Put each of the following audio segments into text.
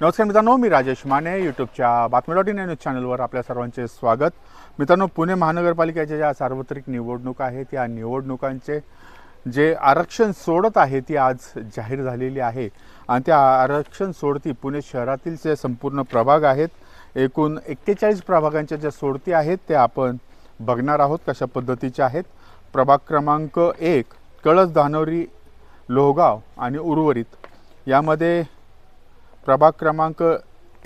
नमस्कार मित्रांनो मी राजेश माने यूट्यूबच्या बातमी डॉट इन न्यूज चॅनलवर आपल्या सर्वांचे स्वागत. मित्रांनो पुणे महानगरपालिकेच्या ज्या सार्वत्रिक निवडणुका आहेत या निवडणुकांचे जे आरक्षण सोडत आहे ती आज जाहीर झालेली आहे. आणि त्या आरक्षण सोडती पुणे शहरातील जे संपूर्ण प्रभाग आहेत एकूण एक्केचाळीस प्रभागांच्या ज्या सोडती आहेत त्या आपण बघणार आहोत कशा पद्धतीच्या आहेत. प्रभाग क्रमांक एक कळस धानोरी लोहगाव आणि उर्वरित. यामध्ये प्रभाग क्रमांक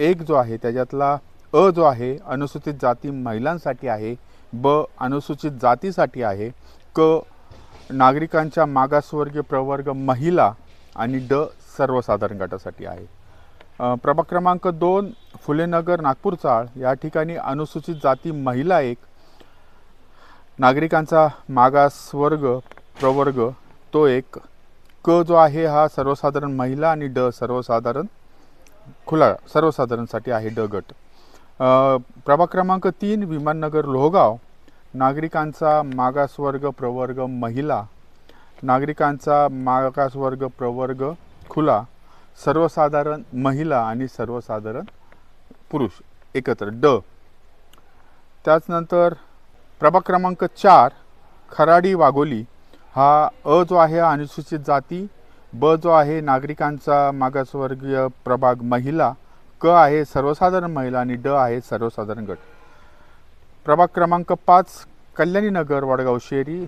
एक जो आहे त्याच्यातला अ जो आहे अनुसूचित जाती महिलांसाठी आहे ब अनुसूचित जातीसाठी आहे क नागरिकांच्या मागासवर्गीय प्रवर्ग महिला आणि ड सर्वसाधारण गटासाठी आहे. प्रभाग क्रमांक दोन फुलेनगर नागपूर चाळ या ठिकाणी अनुसूचित जाती महिला एक नागरिकांचा मागासवर्ग प्रवर्ग तो एक क जो आहे हा सर्वसाधारण महिला आणि ड सर्वसाधारण खुला सर्वसाधारणसाठी आहे ड गट. प्रभाग क्रमांक तीन विमाननगर लोहगाव. नागरिकांचा मागासवर्ग प्रवर्ग महिला. नागरिकांचा मागासवर्ग प्रवर्ग खुला. सर्वसाधारण महिला आणि सर्वसाधारण पुरुष एकत्र. ड. त्याचनंतर प्रभाग क्रमांक चार खराडी वाघोली. हा अ जो आहे अनुसूचित जाती ब जो आहे नागरिकांचा मागासवर्गीय प्रभाग महिला क आहे सर्वसाधारण महिला आणि ड आहे सर्वसाधारण गट. प्रभाग क्रमांक पाच कल्याणी नगर वडगाव शेरी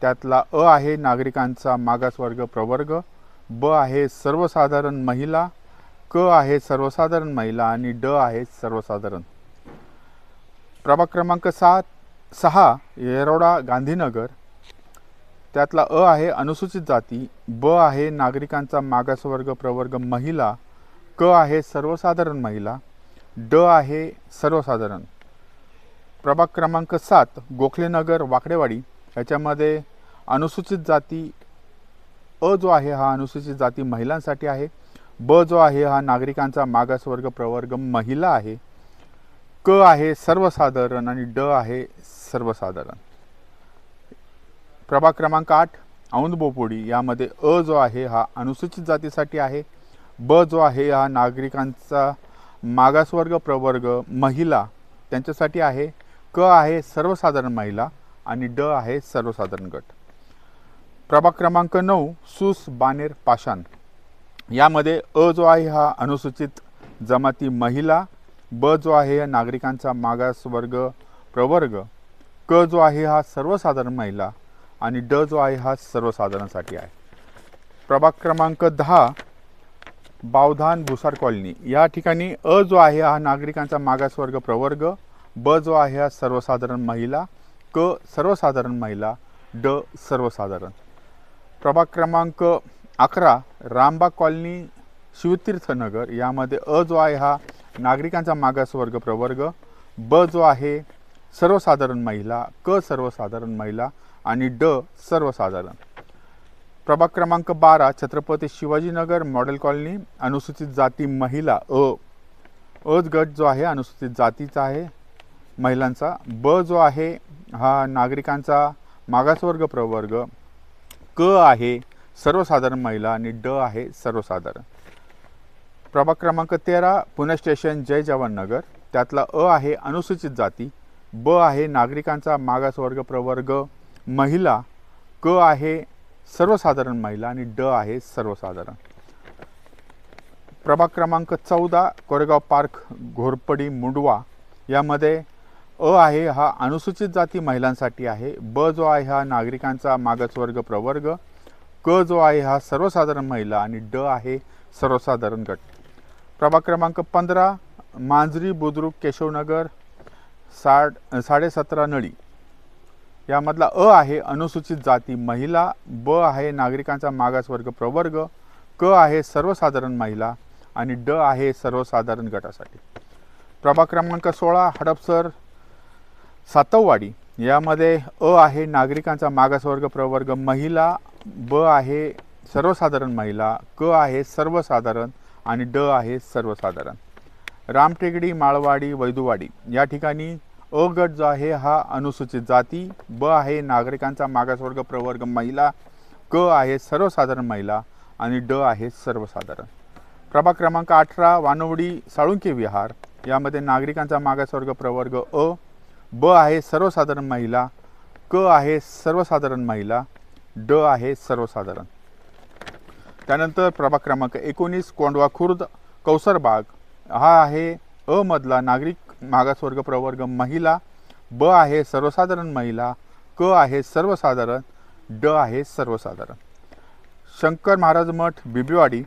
त्यातला अ आहे नागरिकांचा मागासवर्ग प्रवर्ग ब आहे सर्वसाधारण महिला क आहे सर्वसाधारण महिला आणि ड आहे सर्वसाधारण. प्रभाग क्रमांक सात सहा येरोडा गांधीनगर. त्यातला अ आहे अनुसूचित जाती ब आहे नागरिकांचा मागासवर्ग प्रवर्ग महिला क आहे सर्वसाधारण महिला ड आहे सर्वसाधारण. प्रभाग क्रमांक सात गोखलेनगर वाकडेवाडी याच्यामध्ये अनुसूचित जाती अ जो आहे हा अनुसूचित जाती महिलांसाठी आहे ब जो आहे हा नागरिकांचा मागासवर्ग प्रवर्ग महिला आहे क आहे सर्वसाधारण आणि ड आहे सर्वसाधारण. प्रभाग क्रमांक आठ औंध बोपोडी यामध्ये अ जो आहे हा अनुसूचित जातीसाठी आहे. ब जो आहे हा नागरिकांचा मागासवर्ग प्रवर्ग महिला त्यांच्यासाठी आहे. क आहे सर्वसाधारण महिला आणि ड आहे सर्वसाधारण गट. प्रभाग क्रमांक नऊ सूस बानेर पाषाण. यामध्ये अ जो आहे हा अनुसूचित जमाती महिला ब जो आहे हा नागरिकांचा मागासवर्ग प्रवर्ग क जो आहे हा सर्वसाधारण महिला आणि ड जो आहे हा सर्वसाधारणसाठी आहे. प्रभाग क्रमांक दहा बावधान भुसार कॉलनी. या ठिकाणी अ जो आहे हा नागरिकांचा मागासवर्ग प्रवर्ग ब जो आहे हा सर्वसाधारण महिला क सर्वसाधारण महिला ड सर्वसाधारण. प्रभाग क्रमांक अकरा रामबाग कॉलनी शिवतीर्थनगर. यामध्ये अ जो आहे हा नागरिकांचा मागासवर्ग प्रवर्ग ब जो आहे सर्वसाधारण महिला क सर्वसाधारण महिला आणि ड सर्वसाधारण. प्रभाग क्रमांक बारा छत्रपती शिवाजीनगर मॉडेल कॉलनी अनुसूचित जाती महिला अ. अज गट जो आहे अनुसूचित जातीचा आहे महिलांचा. ब जो आहे हा नागरिकांचा मागासवर्ग प्रवर्ग. क आहे सर्वसाधारण महिला आणि ड आहे सर्वसाधारण. प्रभाग क्रमांक तेरा पुणे स्टेशन जय जवान नगर. त्यातला अ आहे अनुसूचित जाती. ब आहे नागरिकांचा मागासवर्ग प्रवर्ग. महिला क आहे सर्वसाधारण महिला आणि ड आहे सर्वसाधारण. प्रभाग क्रमांक चौदा कोरेगाव पार्क घोरपडी मुंडवा. यामध्ये अ आहे हा अनुसूचित जाती महिलांसाठी आहे. ब जो आहे हा नागरिकांचा मागासवर्ग प्रवर्ग. क जो आहे हा सर्वसाधारण महिला आणि ड आहे सर्वसाधारण गट. प्रभाग क्रमांक पंधरा मांजरी बुद्रुक केशवनगर साठ साडेसतरा नळी. यामधला अ आहे अनुसूचित जाती महिला ब आहे नागरिकांचा मागासवर्ग प्रवर्ग क आहे सर्वसाधारण महिला आणि ड आहे सर्वसाधारण गटासाठी. प्रभाग क्रमांक सोळा हडपसर सातववाडी. यामध्ये अ आहे नागरिकांचा मागासवर्ग प्रवर्ग महिला ब आहे सर्वसाधारण महिला क आहे सर्वसाधारण आणि ड आहे सर्वसाधारण. रामटेकडी माळवाडी वैदुवाडी. या ठिकाणी अ गट जो आहे हा अनुसूचित जाती ब आहे नागरिकांचा मागासवर्ग प्रवर्ग महिला क आहे सर्वसाधारण महिला आणि ड आहे सर्वसाधारण. प्रभाग क्रमांक अठरा वानवडी साळुंके विहार. यामध्ये नागरिकांचा मागासवर्ग प्रवर्ग अ. ब आहे सर्वसाधारण महिला क आहे सर्वसाधारण महिला ड आहे सर्वसाधारण. त्यानंतर प्रभाग क्रमांक एकोणीस कोंडवा खुर्द कौसरबाग हा आहे अ मधला नागरिक मागासवर्ग प्रवर्ग महिला ब आहे सर्वसाधारण महिला क आहे सर्वसाधारण ड आहे सर्वसाधारण. शंकर महाराज मठ बिबीवाडी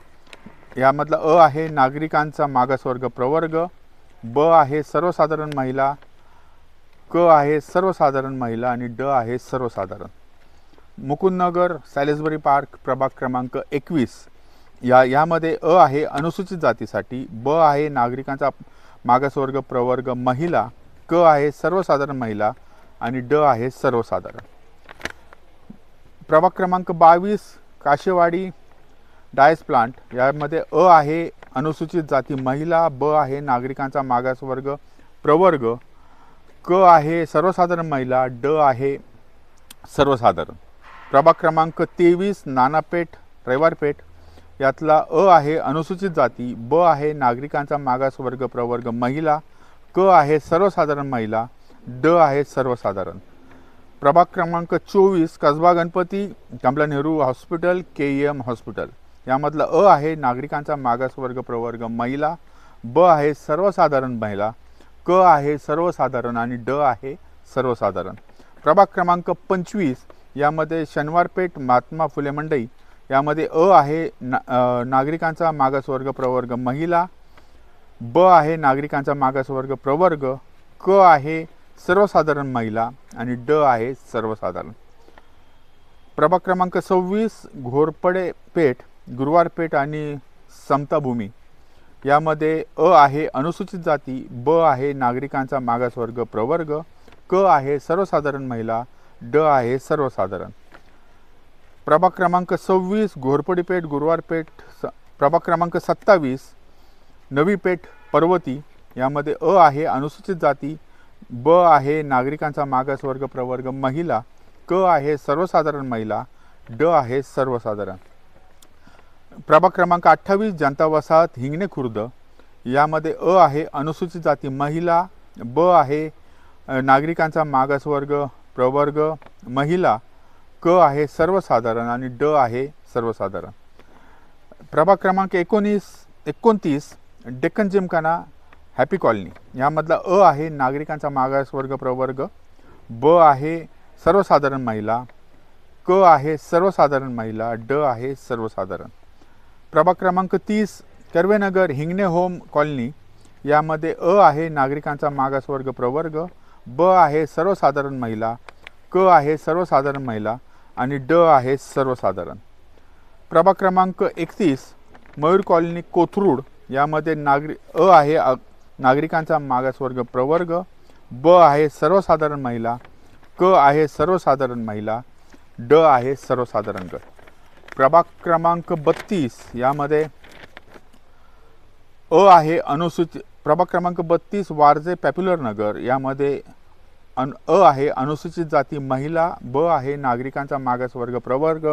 यामधला अ आहे नागरिकांचा मागासवर्ग प्रवर्ग ब आहे सर्वसाधारण महिला क आहे सर्वसाधारण महिला आणि ड आहे सर्वसाधारण. मुकुंदनगर सॅलेसबरी पार्क प्रभाग क्रमांक एकवीस. या यामध्ये अ आहे अनुसूचित जातीसाठी ब आहे नागरिकांचा मागासवर्ग प्रवर्ग महिला क आहे सर्वसाधारण महिला आणि ड आहे सर्वसाधारण. प्रभाग क्रमांक बावीस काशेवाडी डायस प्लांट. यामध्ये अ आहे अनुसूचित जाती महिला ब आहे नागरिकांचा मागासवर्ग प्रवर्ग क आहे सर्वसाधारण महिला ड आहे सर्वसाधारण. प्रभाग क्रमांक तेवीस नानापेठ रविवारपेठ. यातला अ आहे अनुसूचित जाती ब आहे नागरिकांचा मागासवर्ग प्रवर्ग महिला क आहे सर्वसाधारण महिला ड आहे सर्वसाधारण. प्रभाग क्रमांक चोवीस Kasba Ganpati Kamala Nehru hospital K E M hospital. यामधलं अ आहे नागरिकांचा मागासवर्ग प्रवर्ग महिला ब आहे सर्वसाधारण महिला क आहे सर्वसाधारण आणि ड आहे सर्वसाधारण. प्रभाग क्रमांक पंचवीस यामध्ये शनिवारपेठ महात्मा फुले मंडई यामध्ये अ आहे ना नागरिकांचा मागासवर्ग प्रवर्ग महिला ब आहे नागरिकांचा मागासवर्ग प्रवर्ग क आहे सर्वसाधारण महिला आणि ड आहे सर्वसाधारण. प्रभाग क्रमांक सव्वीस घोरपडे पेठ गुरुवार पेठ आणि समताभूमी. यामध्ये अ आहे अनुसूचित जाती ब आहे नागरिकांचा मागासवर्ग प्रवर्ग क आहे सर्वसाधारण महिला ड आहे सर्वसाधारण. प्रभाग क्रमांक सव्वीस घोरपडीपेठ गुरुवारपेठ स प्रभाग क्रमांक सत्तावीस नवीपेठ पर्वती यामध्ये अ आहे अनुसूचित जाती ब आहे नागरिकांचा मागासवर्ग प्रवर्ग महिला क आहे सर्वसाधारण महिला ड आहे सर्वसाधारण. प्रभाग क्रमांक अठ्ठावीस जनता वसाहत हिंगणे खुर्द यामध्ये अ आहे अनुसूचित जाती महिला ब आहे नागरिकांचा मागासवर्ग प्रवर्ग महिला क आहे सर्वसाधारण आणि ड आहे सर्वसाधारण. प्रभाग क्रमांक एकोणीस एकोणतीस डेक्कन जिमखाना हॅपी कॉलनी. यामधला अ आहे नागरिकांचा मागासवर्ग प्रवर्ग. ब आहे सर्वसाधारण महिला. क आहे सर्वसाधारण महिला. ड आहे सर्वसाधारण. प्रभाग क्रमांक तीस कर्वेनगर हिंगणे होम कॉलनी. यामध्ये अ आहे नागरिकांचा मागासवर्ग प्रवर्ग. ब आहे सर्वसाधारण महिला. क आहे सर्वसाधारण महिला. आणि ड आहे सर्वसाधारण. प्रभाग क्रमांक एकतीस मयूर कॉलनी कोथरूड यामध्ये नागरी अ आहे नागरिकांचा मागासवर्ग प्रवर्ग ब आहे सर्वसाधारण महिला क आहे सर्वसाधारण महिला ड आहे सर्वसाधारण गट. प्रभाग क्रमांक बत्तीस यामध्ये अ आहे अनुसूचित प्रभाग क्रमांक बत्तीस वारजे पॅप्युलर नगर यामध्ये अन अ आहे अनुसूचित जाती महिला ब आहे नागरिकांचा मागासवर्ग प्रवर्ग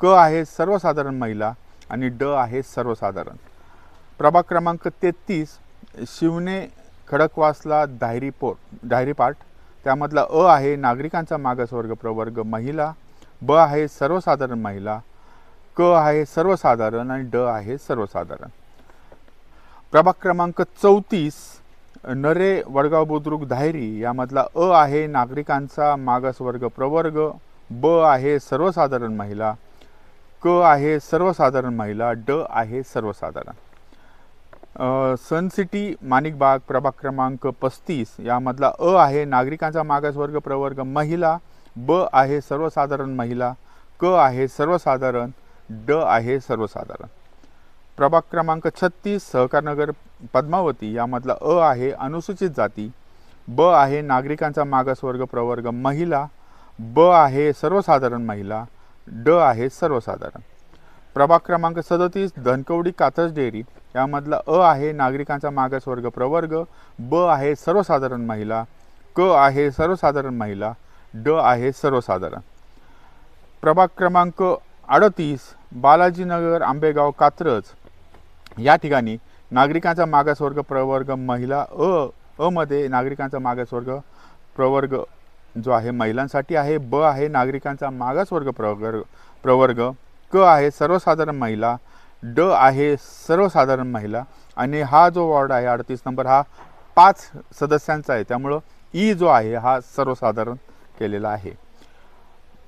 क आहे सर्वसाधारण महिला आणि ड आहे सर्वसाधारण. प्रभाग क्रमांक तेहतीस Shivane Khadakwasla dairy port dairy part त्यामधला अ आहे नागरिकांचा मागासवर्ग प्रवर्ग महिला ब आहे सर्वसाधारण महिला क आहे सर्वसाधारण आणि ड आहे सर्वसाधारण. प्रभाग क्रमांक चौतीस नरे वडगाव बुद्रुक धायरी यामधला अ आहे नागरिकांचा मागासवर्ग प्रवर्ग ब आहे सर्वसाधारण महिला क आहे सर्वसाधारण महिला ड आहे सर्वसाधारण. सन सिटी माणिकबाग प्रभाग क्रमांक पस्तीस यामधला अ आहे नागरिकांचा मागासवर्ग प्रवर्ग महिला ब आहे सर्वसाधारण महिला क आहे सर्वसाधारण ड आहे सर्वसाधारण. प्रभाग क्रमांक छत्तीस सहकारनगर पद्मावती. यामधला अ आहे अनुसूचित जाती. ब आहे नागरिकांचा मागासवर्ग प्रवर्ग महिला. ब आहे सर्वसाधारण महिला. ड आहे सर्वसाधारण. प्रभाग क्रमांक सदतीस धनकवडी कातस डेअरी. यामधला अ आहे नागरिकांचा मागासवर्ग प्रवर्ग. ब आहे सर्वसाधारण महिला. क आहे सर्वसाधारण महिला. ड आहे सर्वसाधारण. प्रभाग क्रमांक अडतीस बालाजीनगर आंबेगाव कात्रज. या ठिकाणी नागरिकांचा मागासवर्ग प्रवर्ग महिला अ अमध्ये नागरिकांचा मागासवर्ग प्रवर्ग जो आहे महिलांसाठी आहे ब आहे नागरिकांचा मागासवर्ग प्रवर्ग प्रवर्ग क आहे सर्वसाधारण महिला ड आहे सर्वसाधारण महिला आणि हा जो वॉर्ड आहे अडतीस नंबर हा पाच सदस्यांचा आहे. त्यामुळं ई जो आहे हा सर्वसाधारण केलेला आहे.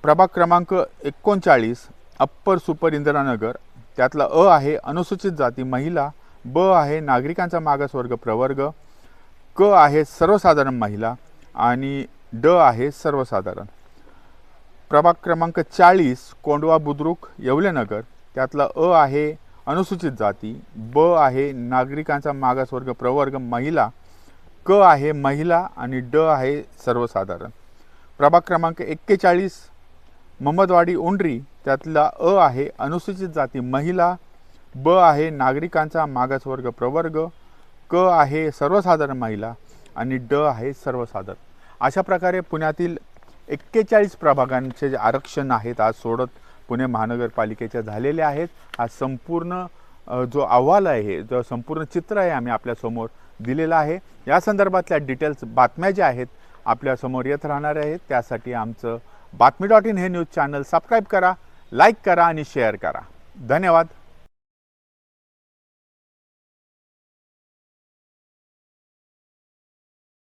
प्रभाग क्रमांक एकोणचाळीस अप्पर सुपर इंदिरानगर त्यातला अ आहे अनुसूचित जाती महिला ब आहे नागरिकांचा मागासवर्ग प्रवर्ग क आहे सर्वसाधारण महिला आणि ड आहे सर्वसाधारण. प्रभाग क्रमांक चाळीस कोंडवा बुद्रुक येवलेनगर त्यातला अ आहे अनुसूचित जाती ब आहे नागरिकांचा मागासवर्ग प्रवर्ग महिला क आहे महिला आणि ड आहे सर्वसाधारण. प्रभाग क्रमांक एक्केचाळीस ममदवाडी उंडरी त्यातला अ आहे अनुसूचित जाती महिला ब आहे नागरिकांचा मागासवर्ग प्रवर्ग क आहे सर्वसाधारण महिला आणि ड आहे सर्वसाधारण. अशा प्रकारे पुण्यातील एक्केचाळीस प्रभागांचे जे आरक्षण आहेत आज सोडत पुणे महानगरपालिकेच्या झालेले आहेत. हा संपूर्ण जो अहवाल आहे जो संपूर्ण चित्र आहे आम्ही आपल्यासमोर दिलेला आहे. या संदर्भातल्या डिटेल्स बातम्या ज्या आहेत आपल्यासमोर येत राहणार आहेत. त्यासाठी आमचं बातमी डॉट इन हे न्यूज चॅनल सबस्क्राईब करा लाईक करा आणि शेअर करा. धन्यवाद.